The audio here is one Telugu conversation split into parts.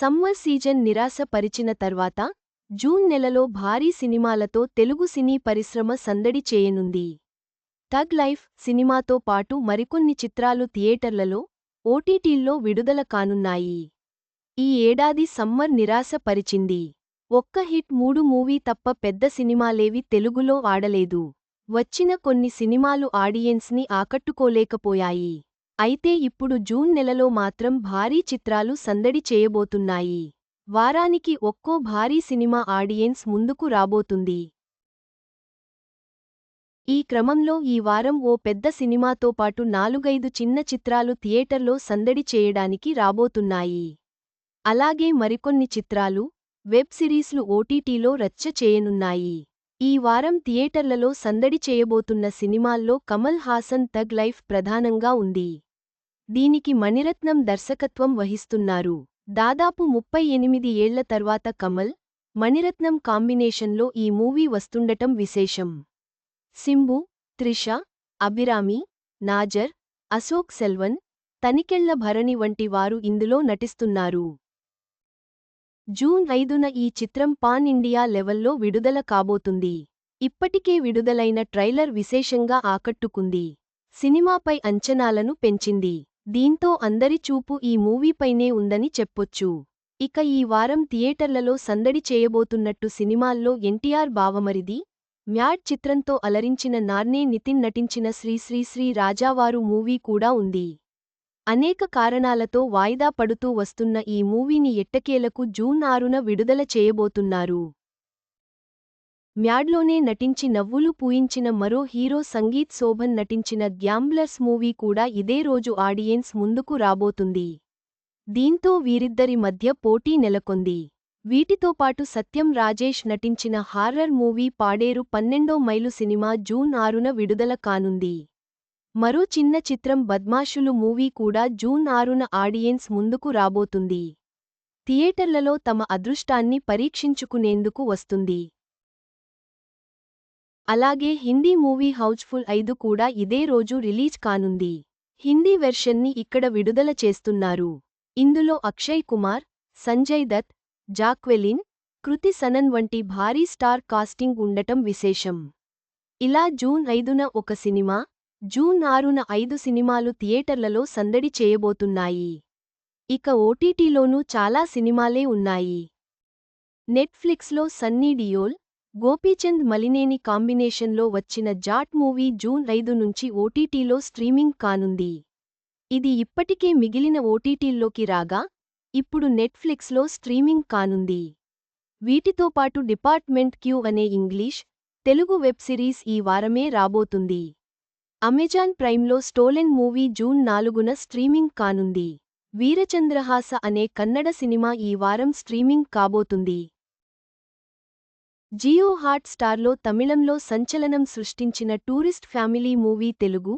సమ్మర్ సీజన్ నిరాశ పరిచిన తర్వాత జూన్ నెలలో భారీ సినిమాలతో తెలుగు సినీ పరిశ్రమ సందడి చేయనుంది. థగ్ లైఫ్ సినిమాతో పాటు మరికొన్ని చిత్రాలు థియేటర్లలో ఓటీటీల్లో విడుదల కానున్నాయి. ఈ ఏడాది సమ్మర్ నిరాశ పరిచింది ఒక్క హిట్ మూడు మూవీ తప్ప పెద్ద సినిమాలేవి తెలుగులో ఆడలేదు. వచ్చిన కొన్ని సినిమాలు ఆడియన్స్ని ఆకట్టుకోలేకపోయాయి. అయితే ఇప్పుడు జూన్ నెలలో మాత్రం భారీ చిత్రాలు సందడి చేయబోతున్నాయి. వారానికి ఒక్కో భారీ సినిమా ఆడియన్స్ ముందుకు రాబోతుంది. ఈ క్రమంలో ఈ వారం ఓ పెద్ద సినిమాతో పాటు నాలుగైదు చిన్న చిత్రాలు థియేటర్లో సందడి చేయడానికి రాబోతున్నాయి. అలాగే మరికొన్ని చిత్రాలు వెబ్ సిరీస్లు ఓటీటీలో రచ్చ చేయనున్నాయి. ఈ వారం థియేటర్లలో సందడి చేయబోతున్న సినిమాల్లో కమల్ హాసన్ తగ్ లైఫ్ ప్రధానంగా ఉంది. దీనికి మణిరత్నం దర్శకత్వం వహిస్తున్నారు. దాదాపు ముప్పై ఎనిమిది ఏళ్ళ తర్వాత కమల్ మణిరత్నం కాంబినేషన్లో ఈ మూవీ వస్తుండటం విశేషం. సింబు త్రిష అభిరామి నాజర్ అశోక్ సెల్వన్ తనికెళ్ళ భరణి వంటి వారు ఇందులో నటిస్తున్నారు. జూన్ ఐదున ఈ చిత్రం పాన్ ఇండియా లెవెల్లో విడుదల కాబోతుంది. ఇప్పటికే విడుదలైన ట్రైలర్ విశేషంగా ఆకట్టుకుంది. సినిమాపై అంచనాలను పెంచింది. దీంతో అందరి చూపు ఈ మూవీపైనే ఉందని చెప్పొచ్చు. ఇక ఈ వారం థియేటర్లలో సందడి చేయబోతున్నట్టు సినిమాల్లో ఎన్టీఆర్ బావమరిది మ్యాడ్ చిత్రంతో అలరించిన నార్నే నితిన్ నటించిన శ్రీశ్రీశ్రీ రాజావారు మూవీ కూడా ఉంది. అనేక కారణాలతో వాయిదా పడుతూ వస్తున్న ఈ మూవీని ఎట్టకేలకు జూన్ ఆరున విడుదల చేయబోతున్నారు. మ్యాడ్లోనే నటించి నవ్వులు పూయించిన మరో హీరో సంగీత్ శోభన్ నటించిన గ్యాంబ్లర్స్ మూవీ కూడా ఇదే రోజు ఆడియన్స్ ముందుకు రాబోతుంది. దీంతో వీరిద్దరి మధ్య పోటీ నెలకొంది. వీటితో పాటు సత్యం రాజేష్ నటించిన హారర్ మూవీ పాడేరు పన్నెండో మైలు సినిమా జూన్ ఆరున విడుదల కానుంది. మరో చిన్న చిత్రం బద్మాషులు మూవీ కూడా జూన్ ఆరున ఆడియన్స్ ముందుకు రాబోతుంది. థియేటర్లలో తమ అదృష్టాన్ని పరీక్షించుకునేందుకు వస్తుంది. అలాగే హిందీ మూవీ హౌజ్ఫుల్ ఐదు కూడా ఇదే రోజు రిలీజ్ కానుంది. హిందీ వెర్షన్ని ఇక్కడ విడుదల చేస్తున్నారు. ఇందులో అక్షయ్ కుమార్ సంజయ్ దత్ జాక్వెలిన్ కృతి సనన్ వంటి భారీ స్టార్ కాస్టింగ్ ఉండటం విశేషం. ఇలా జూన్ ఐదున ఒక సినిమా జూన్ ఆరున ఐదు సినిమాలు థియేటర్లలో సందడి చేయబోతున్నాయి. ఇక ఓటీటీలోనూ చాలా సినిమాలే ఉన్నాయి. నెట్ఫ్లిక్స్లో సన్నీ డియోల్ గోపీచంద్ మలినేని కాంబినేషన్లో వచ్చిన జాట్ మూవీ జూన్ ఐదు నుంచి ఓటీటీలో స్ట్రీమింగ్ కానుంది. ఇది ఇప్పటికే మిగిలిన ఓటీటీల్లోకి రాగా ఇప్పుడు నెట్ఫ్లిక్స్లో స్ట్రీమింగ్ కానుంది. వీటితో పాటు డిపార్ట్మెంట్ క్యూ అనే ఇంగ్లీష్ తెలుగు వెబ్ సిరీస్ ఈ వారమే రాబోతుంది. అమెజాన్ ప్రైమ్లో స్టోలెన్ మూవీ జూన్ నాలుగున స్ట్రీమింగ్ కానుంది. వీరచంద్రహాస అనే కన్నడ సినిమా ఈ వారం స్ట్రీమింగ్ కాబోతుంది. జియో హాట్ స్టార్లో తమిళంలో సంచలనం సృష్టించిన tourist family movie Telugu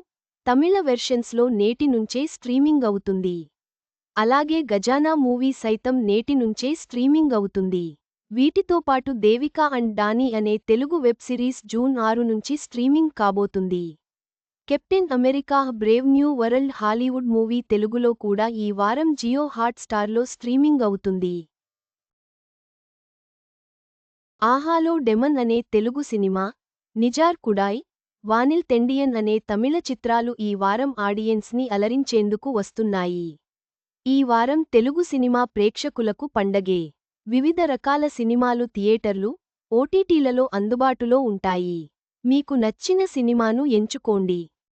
Tamil వెర్షన్స్లో నేటి నుంచే స్ట్రీమింగ్ అవుతుంది. అలాగే గజానా మూవీ సైతం నేటి నుంచే స్ట్రీమింగ్ అవుతుంది. వీటితో పాటు దేవికా అండ్ డానీ అనే తెలుగు వెబ్ సిరీస్ జూన్ ఆరు నుంచి స్ట్రీమింగ్ కాబోతుంది. Captain America brave new world Hollywood movie తెలుగులో కూడా ఈ వారం జియో హాట్ స్టార్లో స్ట్రీమింగ్ అవుతుంది. ఆహాలో డెమన్ అనే తెలుగు సినిమా నిజార్ కుడాయ్ వానిల్ తెండియన్ అనే తమిళ చిత్రాలు ఈ వారం ఆడియన్స్ని అలరించేందుకు వస్తున్నాయి. ఈ వారం తెలుగు సినిమా ప్రేక్షకులకు పండగే. వివిధ రకాల సినిమాలు థియేటర్లు ఓటీటీలలో అందుబాటులో ఉంటాయి. మీకు నచ్చిన సినిమాను ఎంచుకోండి.